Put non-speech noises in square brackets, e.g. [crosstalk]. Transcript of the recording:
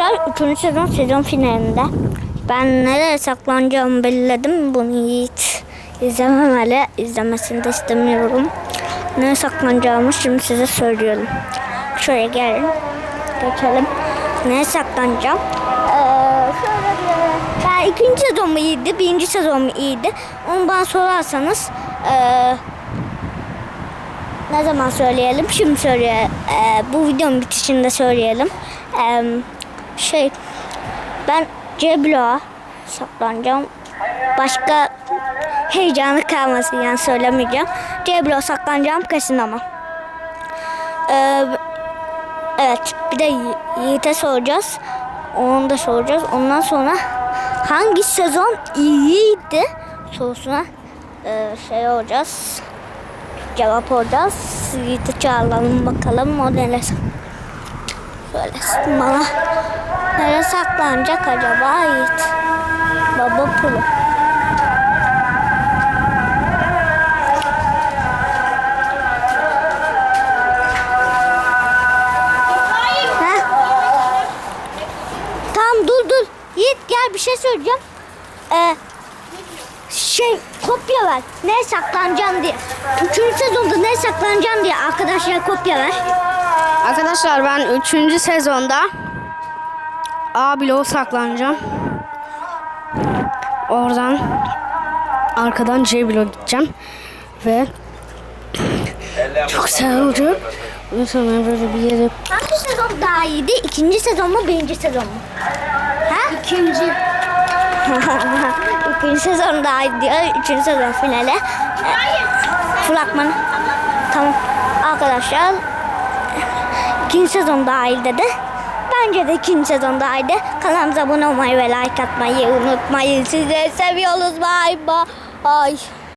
Arkadaşlar 3. sezon sezon finalinde. Ben nereye saklanacağımı belirledim. Bunu Yiğit izlememeli. İzlemesini de istemiyorum. Nereye saklanacağımı şimdi size söylüyorum. Şöyle gelin. Geçelim. Nereye saklanacağım? Ee. Ben ikinci sezon mu iyiydi, birinci sezon mu iyiydi? Onu bana sorarsanız... ee, ne zaman söyleyelim? Şimdi söyle. Ee, bu videonun bitişinde söyleyelim. Ee, şey ben Ceblo'a saklanacağım. Başka heyecanı kalmasın yani söylemeyeceğim. Ceblo'a saklanacağım kesin ama. Ee, evet bir de Yi- Yiğit'e soracağız. Onu da soracağız. Ondan sonra hangi sezon iyiydi sorusuna ee, şey olacağız cevap olacağız. Yiğit'i çağıralım bakalım o neresi. Söylesin bana. Nereye saklanacak acaba Yiğit? Baba pulu. Dur dur. Yiğit gel bir şey söyleyeceğim. Ee, şey kopya ver. Ne saklanacaksın diye. Üçüncü sezonda ne saklanacaksın diye arkadaşlar kopya ver. Arkadaşlar ben 3. sezonda A bloğu saklanacağım. Oradan arkadan C bloğu gideceğim. Ve çok. Ondan sonra böyle bir yere Hangi sezon daha iyiydi? İkinci sezon mu birinci sezon mu? Ha? İkinci. [laughs] İkinci sezon daha iyi diyor. Üçüncü sezon finale. Fragman. Tamam. Arkadaşlar ikinci sezon daha iyi dedi. Bence de ikinci sezon daha iyiydi. Kanalımıza abone olmayı ve like atmayı unutmayın. Sizi seviyoruz. Bye bye.